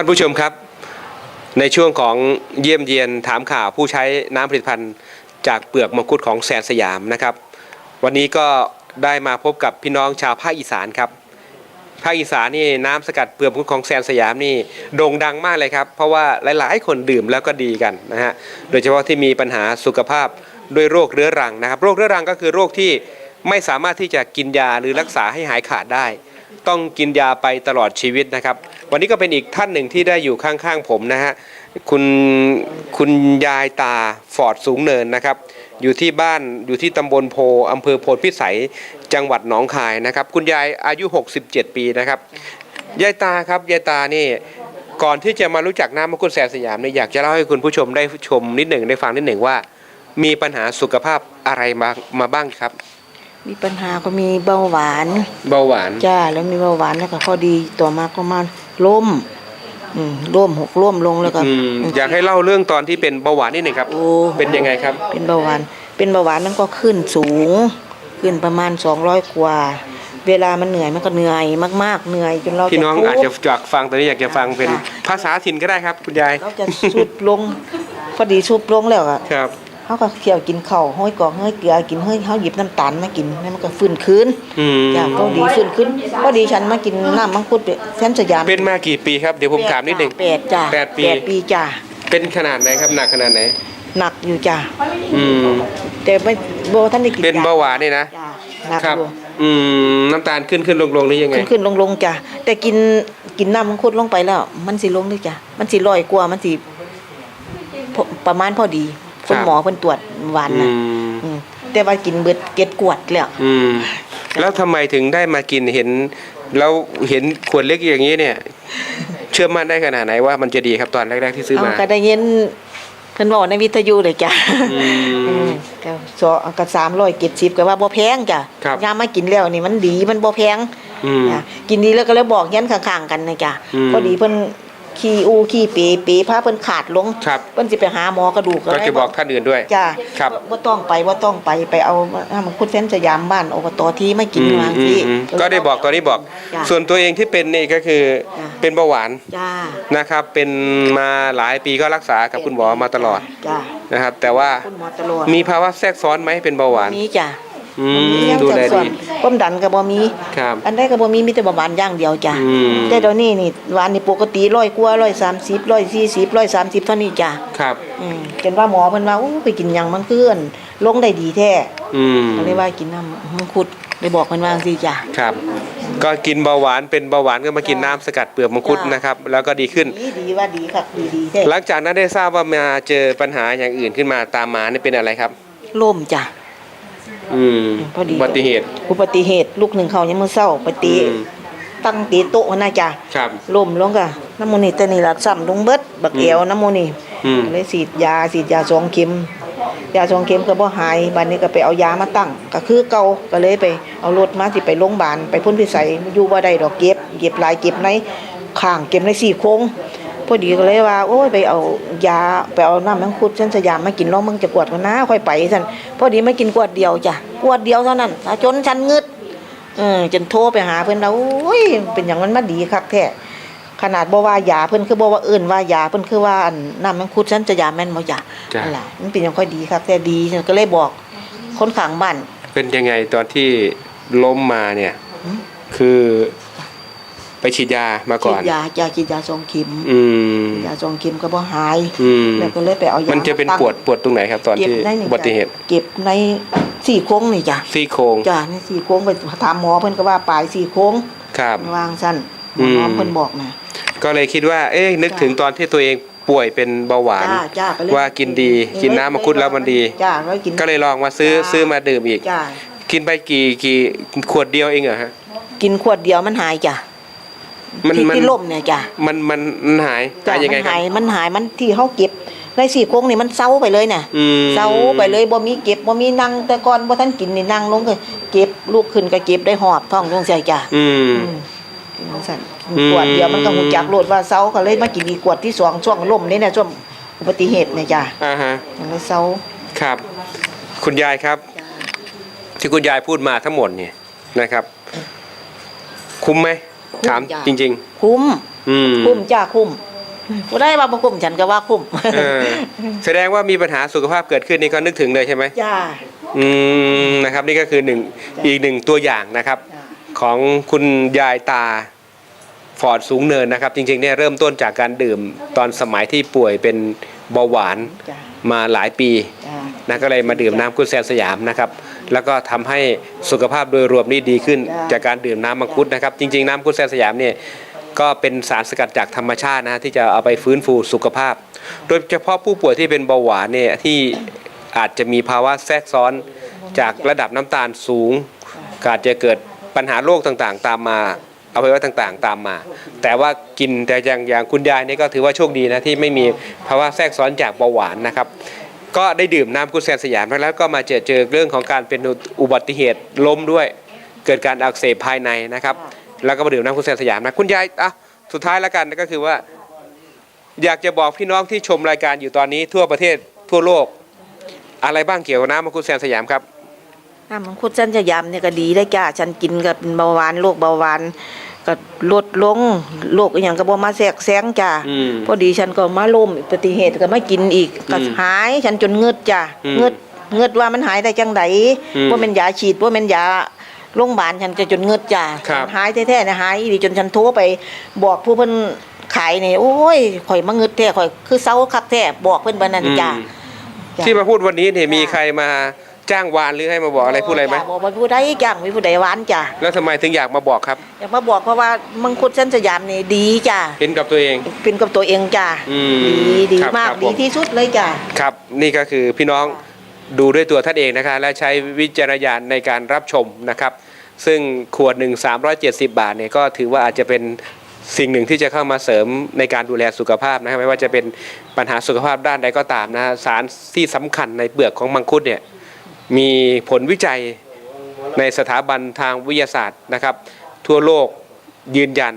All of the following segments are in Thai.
ท่านผู้ชมครับ ในช่วงของเยี่ยมเยียนถามข่าวผู้ใช้น้ำผลิตภัณฑ์จากเปลือกมังคุดของแสนสยามนะครับ วันนี้ก็ได้มาพบกับพี่น้องชาวภาคอีสานครับภาคอีสานนี่น้ำสกัดเปลือกมังคุดของแซนสยามนี่โด่งดังมากเลยครับ เพราะว่าหลายๆ คนดื่มแล้วก็ดีกันนะฮะโดยเฉพาะที่มีปัญหาสุขภาพด้วยโรคเรื้อรังนะครับ โรคเรื้อรังก็คือโรคที่ไม่สามารถที่จะกินยาหรือรักษาให้หายขาดได้ ต้องกินยาไปตลอดชีวิตนะครับ วันนี้ก็เป็นอีกท่านหนึ่งที่ได้อยู่ข้างๆผมนะฮะคุณคุณยายตาฟอร์ดสูงเนินนะครับ อยู่ที่บ้านอยู่ที่ตำบลโพอำเภอโพธิพิสัยจังหวัดหนองคายนะครับ คุณยายอายุ 67 ปีนะครับยายตาครับยายตานี่ก่อนที่จะมารู้จักน้ำมังคุดแสนสยามเนี่ยอยากจะเล่าให้คุณผู้ชมได้ชมนิดหนึ่งได้ฟังนิดหนึ่งว่า มีปัญหาสุขภาพอะไรมามาบ้างครับ มีปัญหาก็มีเบาหวานเบาหวานจ้าแล้วมีเบาหวานแล้วก็ข้อดีต่อมาก็มาล้มอืมล้มหกล้มลงแล้วก็อืมอยากให้เล่าเรื่องตอนที่เป็นเบาหวานนิดหนึ่งครับ โอ้เป็นยังไงครับ เป็นเบาหวาน เป็นเบาหวานมันก็ขึ้นสูง ขึ้นประมาณ200กว่า เวลามันเหนื่อยมันก็เหนื่อยมาก ๆ เหนื่อยจนเราพี่น้องทุบอาจจะอยากฟังตอนนี้อยากจะฟังเป็นจ้ะ ภาษาถิ่นก็ได้ครับ คุณยาย เราจะสุดลง พอดีสุดลงแล้วอะ ครับ เขาก็เคี่ยวกินข้าวห้อยกอกห้อยเกลือกินเฮ้ยเขาหยิบน้ำตาลมากินแล้วมันก็ฟื้นคืนอืมจ้าก็ดีฟื้นคืนพอดีฉันมากินน้ำมังคุดแทนสยามเป็นมากี่ปีครับเดี๋ยวผมถามนิดหนึ่ง แปดจ้าแปดปี แปดปีจ้าเป็นขนาดไหนครับหนักขนาดไหน หนักอยู่จ้าอืม แต่ไม่โบท่านได้กินเป็นยเบาหวานนี่นะจ้าหนักครับ อยู่อืมน้ำตาลขึ้นขึ้นลงลงหรือยังไง ขึ้นขึ้นลงลงจ้าแต่กินกินน้ำมังคุดลงไปแล้ว มันสิลงด้วยจ้ามันสิลอยกว่ามันสิพอประมาณพอดี คุณหมอเพิ่นตรวจหวานอืนะมอืมแต่ว่ากินเบิดเก็ดกวดแล้วอืม แล้วทำไมถึงได้มากินเห็น แล้วเห็นขวดเล็กอย่างนี้เนี่ย เชื่อมั่นได้ขนาดไหนว่ามันจะดีครับตอนแรก ๆ ที่ซื้อเอามา ก็ได้ยินเพิ่นบอกในวิทยุเลยจ้ะอืมอืมก็สอก็สามร้อยเก็บสิบก็ว่าบ่แพงจ้ะครับ ยามมากินแล้วนี่มันดีมันบ่แพง อืม จ้ะกินดีแล้วก็เลยบอกยันข้างๆกันนะจ้ะอืม พอดีเพิ่น ขี่อูขี่เปเปพาเพิ่นขาดลงครับ เพิ่นสิไปหาหมอกระดูกก็จะบอกท่านอื่นด้วย จ้ะครับบ่ต้องไปบ่ต้องไปไปเอาถ้ามันคุณเส้นสยามบ้านอบตที่ไม่กินอืมวางอืที่มอืมก็ได้บอกตอนนี้บอก จ้ะ ส่วนตัวเองที่เป็นนี่ก็คือจ้ะ เป็นเบาหวานจ้า นะครับ เป็นมาหลายปีก็รักษากับคุณหมอมาตลอดจ้านะครับ แต่ว่าคุณหมอตลอดมีภาวะแทรกซ้อนไหมเป็นเบาหวาน มีจ้ะ อืบ่มมีหยังดูแลจักส่วดีนความดันก็บ่มี ครับ อันใดก็บ่มีมีแต่เบาหวานอย่างเดียวจ้ะอืม แต่เดี๋ยวนี้นี่หวานนี่ปกติร้อยกว่าร้อยสามสิบร้อยสี่สิบร้อยสามสิบเท่านี้จ้ะครับ อืมจนว่าหมอเพิ่นว่าอู้ไปกินหยังมันเกื้อนลงได้ดีแท้อืมก็เลยว่ากินน้ำมังคุดเลยบอกเพิ่นว่าจังซี่จ้ะ ครับ ก็กินเบาหวานเป็นเบาหวานก็มากินน้ำสกัดเปลือกมังคุดจ้ะ นะครับ แล้วก็ดีขึ้น ดีดีว่าดีครับดีดีแท้หลังจากนั้นได้ทราบว่ามาเจอปัญหาอย่างอื่นขึ้นมาตามมานี่เป็นอะไรครับ ล่มจ้ะ อืมพอดีอุบัติเหตุ อุบัติเหตุ ลูกหนึ่งเขายังมื้อเช้าไปตีอืม ตั้งตีโต๊ะนะจ้ะครับ ล่มลงก็น้ำมูนี่แต่นี่ละซ้ำลงเบิดบักเอวน้ำมูนี่อืม เลยฉีดยาฉีดยาสองเข็มยาสองเข็มก็บ่หายบัดนี้ก็ไปเอายามาตั้งก็คือเก่าก็เลยไปเอารถมาสิไปโรงพยาบาลไปพ่นพิสัยอยู่บ่ได้ดอกเก็บเก็บหลายเก็บในข้างเก็บในสี่โครง พอดีก็เลยว่า โอ้ยไปเอายาไปเอาน้ำมังคุดเส้นสยามมากินลองมึงจะกวดกันนะค่อยไปซั่นพอดีไม่กินกวดเดียวจ้ะกวดเดียวเท่านั้นจนฉันงึดเออจนโทรไปหาเพิ่นแล้วโอ้ยเป็นอย่างมันมาดีคักแท้ขนาดบ่ว่ายาเพิ่นคือบ่ว่าเอิ้นว่ายาเพิ่นคือว่าอันน้ำมังคุดฉันจะยาแม่นบ่จ้ะจ้ะนั่นล่ะมันเป็นอย่างค่อยดีครับแต่ดีฉันก็เลยบอกคนข้างบ้านเป็นยังไงตอนที่ล้มมาเนี่ยหืมคือ ไปฉีดยามาฉีก่อดนยาจ้าฉีดยาสองเข็มอืมยาสองเข็มก็บ่หายอืมแล้วก็เลยไปเอายามันจะเป็นาตั้งปวดปวดตรงไหนครับตอนเก็บที่ในนี่อุบัติเหตุจ้ะเก็บในสี่โค้งนี่จ้ะซี่โครงจ้ะในสี่โค้งไปถามหมอเพิ่นก็ว่าปลายสี่โค้งครับวางซั่นหมอือมน้อมเพิ่นบอกนะก็เลยคิดว่า เอ๊ะนึกจ้ะถึงตอนที่ตัวเองป่วยเป็นเบาหวานจ้าจ้าก็เลยว่ากินดีกินน้ำมังคุดแล้วมันดีจ้าก็กินก็เลยลองมาซื้อจ้ะซื้อมาดื่มอีกจ้ากินไปกี่กี่ขวดเดียวเองเหรอฮะกินขวดเดียวมันหายจ้ะ มันที่มัน ที่ล่มเนี่ยจ้ะมันมันมันหายจ้ะหายยังไงมันครับ หายมันหายมันที่เขาเก็บในสี่โค้งนี่มันเซาไปเลยน่ะอืม เซาไปเลยบ่มีเก็บบ่มีนั่งแต่ก่อนบ่ทันกินนี่นั่งลงก็เก็บลูกขึ้นก็เก็บได้หอบท้องลงใส่จ้ะอืมอืมกินจังซั่นอืมขวดเดียวมันก็หูจักโลดว่าเซาก็เลยมากินอีกขวดที่สองช่วงล่มนี่น่ะช่วงอุบัติเหตุเนี่ยจ้ะอ่าฮะ มันเลยเซา ครับ คุณยายครับ ที่คุณยายพูดมาทั้งหมดเนี่ยนะครับ คุ้มไหม ถามจริงคุ้มๆอืมคุ้มจ้าคุ้มบ่ได้ว่าบ่คุ้มฉันก็ว่าคุ้มเออแสดงว่ามีปัญหาสุขภาพเกิดขึ้นนี่ก็นึกถึงเลยใช่ไหมจ้าอืมนะครับ นี่ก็คือหนึ่งอีกหนึ่งตัวอย่างนะครับจ้าของคุณยายตาฟอร์ดสูงเนินนะครับ จริงๆเนี่ยเริ่มต้นจากการดื่มตอนสมัยที่ป่วยเป็นเบาหวานจ้ามาหลายปี จ้า นะก็เลยมาดื่มน้ำคุณแซนสยามนะครับ แล้วก็ทำให้สุขภาพโดยรวมนี่ดีขึ้น จากการดื่มน้ำมังคุดนะครับ จริง ๆ น้ำคุณแซนสยามเนี่ยก็เป็นสารสกัดจากธรรมชาตินะที่จะเอาไปฟื้นฟูสุขภาพ โดยเฉพาะผู้ป่วยที่เป็นเบาหวานเนี่ยที่อาจจะมีภาวะแทรกซ้อนจากระดับน้ำตาลสูงก็อาจจะเกิดปัญหาโรคต่างๆ ตามมาอวัยวะต่างๆ ตามมา แต่ว่ากินแต่อย่างอย่างคุณยายนี่ก็ถือว่าโชคดีนะที่ไม่มีภาวะแทรกซ้อนจากเบาหวานนะครับ ก็ได้ดื่มน้ำกุศลสยามไปแล้วก็มาเจอเจอเรื่องของการเป็นอุบัติเหตุล้มด้วย เกิดการอักเสบภายในนะครับ แล้วก็มาดื่มน้ำกุศลสยามนะคุณยายอะสุดท้ายแล้วกันก็คือว่า อยากจะบอกพี่น้องที่ชมรายการอยู่ตอนนี้ทั่วประเทศทั่วโลก อะไรบ้างเกี่ยวกับน้ำมังคุดแซนสยามครับน้ำมังคุดฉันจะยำเนี่ยก็ดีได้จ้าฉันกินกับเป็นเบาหวานโรคเบาหวาน ก็ลดลงโรคอหย่างก็บ่มาแทรกแซงจ้าอืม พอดีฉันก็มาล้มอุบัติเหตุก็มากินอีกก็อืมหายฉันจนเงืดจ้าอืมเงืดเงืดว่ามันหายได้จังไดอืมว่าเป็นยาฉีดว่าเป็นยาโรงพยาบาลฉันจะจนเงืดจ้าครับ หายแท้ๆนะหายอีหลีจนฉันโทรไปบอกผู้เพิ่นขายนี่โอ้ยข่อยมาเงืดแท้ข่อยคือเซาคักแท้บอกเพิ่นบัดนั้นจ้าอืมจ้ะที่มาพูดวันนี้เนี่ยจ้ะมีใครมา จ้างวานหรือให้มาบอกอะไรพูดอะไรไหมจ้บอกว่าผู้ใดจ้างมีผู้ใดหวานจ้าแล้วทำไมถึงอยากมาบอกครับ อยากมาบอกเพราะว่ามังคุดเส้นสยามนี่ดีจ้าเห็นกับตัวเอง เป็นกับตัวเองจ้าอืมดีดีครับมากครับผมดีที่สุดเลยจ้าครับนี่ก็คือพี่น้องดูด้วยตัวท่านเองนะคะและใช้วิจารณญาณในการรับชมนะครับ ซึ่งขวดหนึ่ง370 บาทเนี่ยก็ถือว่าอาจจะเป็นสิ่งหนึ่งที่จะเข้ามาเสริมในการดูแลสุขภาพนะครับไม่ว่าจะเป็นปัญหาสุขภาพด้านใดก็ตามนะสารที่สำคัญในเปลือกของมังคุดเนี่ย มีผลวิจัยในสถาบันทางวิทยาศาสตร์นะครับ ทั่วโลกยืนยัน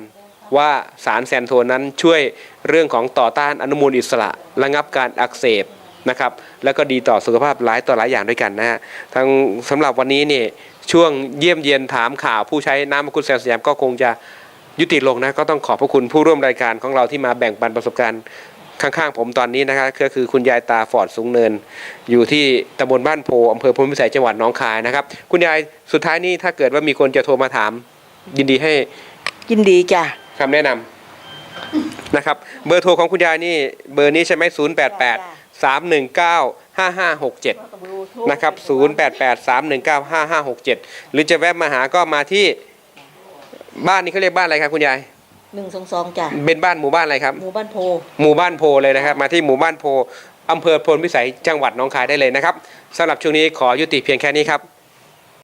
ว่าสารแซนโทนนั้นช่วยเรื่องของต่อต้านอนุมูลอิสระ ระงับการอักเสบนะครับ แล้วก็ดีต่อสุขภาพหลายต่อหลายอย่างด้วยกันนะฮะทั้งสำหรับวันนี้เนี่ยช่วงเยี่ยมเยียนถามข่าวผู้ใช้น้ำมังคุดแซนสยามก็คงจะยุติลงนะก็ต้องขอบพระคุณผู้ร่วมรายการของเราที่มาแบ่งปันประสบการณ์ ข้างๆผมตอนนี้นะครับก็คือคุณยายตาฟอร์ดสูงเนิน อยู่ที่ตำบลบ้านโพอำเภอพลพิสัยจังหวัดหนองคายนะครับ คุณยายสุดท้ายนี้ถ้าเกิดว่ามีคนจะโทรมาถาม ยินดีให้ยินดีจ้าคำแนะนำนะครับ เบอร์โทรของคุณยายนี่เบอร์นี้ใช่ไหม0 8 8 3 1 9 5 5 6 7 นะครับ0 8 8 3 1 9 5 5 6 7 หรือจะแวะมาหาก็มาที่บ้านนี้เขาเรียกบ้านอะไรครับคุณยาย หนึ่งสองสองจ้าเป็นบ้านหมู่บ้านอะไรครับ หมู่บ้านโพ หมู่บ้านโพเลยนะครับ มาที่หมู่บ้านโพอำเภอพลพิสัยจังหวัดหนองคายได้เลยนะครับสำหรับช่วงนี้ขอยุติเพียงแค่นี้ครับ